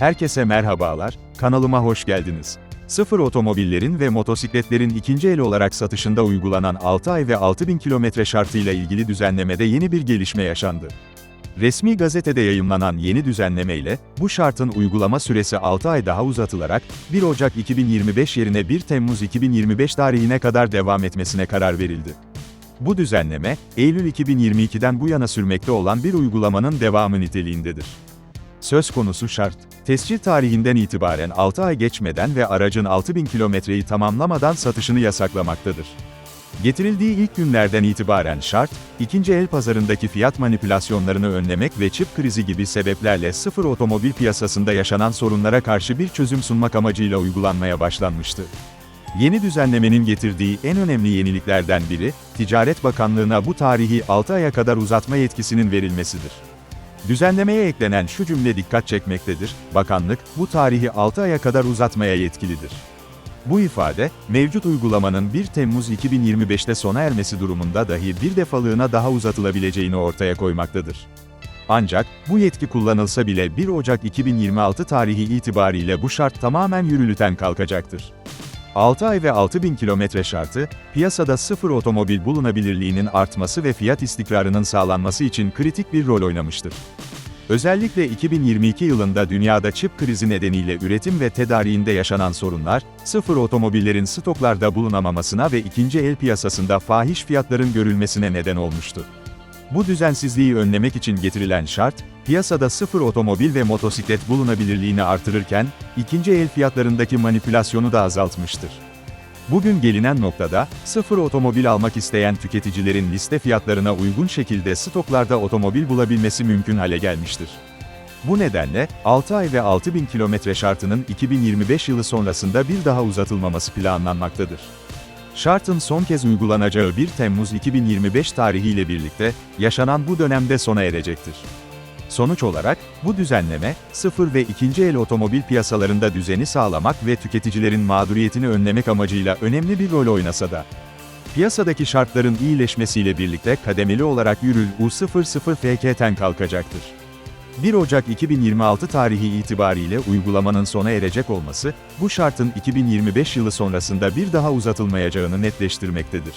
Herkese merhabalar, kanalıma hoş geldiniz. Sıfır otomobillerin ve motosikletlerin ikinci el olarak satışında uygulanan 6 ay ve 6000 kilometre şartıyla ilgili düzenlemede yeni bir gelişme yaşandı. Resmi gazetede yayımlanan yeni düzenleme ile, bu şartın uygulama süresi 6 ay daha uzatılarak, 1 Ocak 2025 yerine 1 Temmuz 2025 tarihine kadar devam etmesine karar verildi. Bu düzenleme, Eylül 2022'den bu yana sürmekte olan bir uygulamanın devamı niteliğindedir. Söz konusu şart, tescil tarihinden itibaren 6 ay geçmeden ve aracın 6000 kilometreyi tamamlamadan satışını yasaklamaktadır. Getirildiği ilk günlerden itibaren şart, ikinci el pazarındaki fiyat manipülasyonlarını önlemek ve çip krizi gibi sebeplerle sıfır otomobil piyasasında yaşanan sorunlara karşı bir çözüm sunmak amacıyla uygulanmaya başlanmıştı. Yeni düzenlemenin getirdiği en önemli yeniliklerden biri, Ticaret Bakanlığı'na bu tarihi 6 aya kadar uzatma yetkisinin verilmesidir. Düzenlemeye eklenen şu cümle dikkat çekmektedir, bakanlık, bu tarihi 6 aya kadar uzatmaya yetkilidir. Bu ifade, mevcut uygulamanın 1 Temmuz 2025'te sona ermesi durumunda dahi bir defalığına daha uzatılabileceğini ortaya koymaktadır. Ancak, bu yetki kullanılsa bile 1 Ocak 2026 tarihi itibariyle bu şart tamamen yürürlüten kalkacaktır. 6 ay ve 6000 kilometre şartı, piyasada sıfır otomobil bulunabilirliğinin artması ve fiyat istikrarının sağlanması için kritik bir rol oynamıştır. Özellikle 2022 yılında dünyada çip krizi nedeniyle üretim ve tedariğinde yaşanan sorunlar, sıfır otomobillerin stoklarda bulunamamasına ve ikinci el piyasasında fahiş fiyatların görülmesine neden olmuştu. Bu düzensizliği önlemek için getirilen şart, piyasada sıfır otomobil ve motosiklet bulunabilirliğini artırırken, ikinci el fiyatlarındaki manipülasyonu da azaltmıştır. Bugün gelinen noktada, sıfır otomobil almak isteyen tüketicilerin liste fiyatlarına uygun şekilde stoklarda otomobil bulabilmesi mümkün hale gelmiştir. Bu nedenle, 6 ay ve 6000 kilometre şartının 2025 yılı sonrasında bir daha uzatılmaması planlanmaktadır. Şartın son kez uygulanacağı 1 Temmuz 2025 tarihiyle birlikte, yaşanan bu dönemde sona erecektir. Sonuç olarak, bu düzenleme, sıfır ve ikinci el otomobil piyasalarında düzeni sağlamak ve tüketicilerin mağduriyetini önlemek amacıyla önemli bir rol oynasa da, piyasadaki şartların iyileşmesiyle birlikte kademeli olarak yürül U00 FK'ten kalkacaktır. 1 Ocak 2026 tarihi itibariyle uygulamanın sona erecek olması, bu şartın 2025 yılı sonrasında bir daha uzatılmayacağını netleştirmektedir.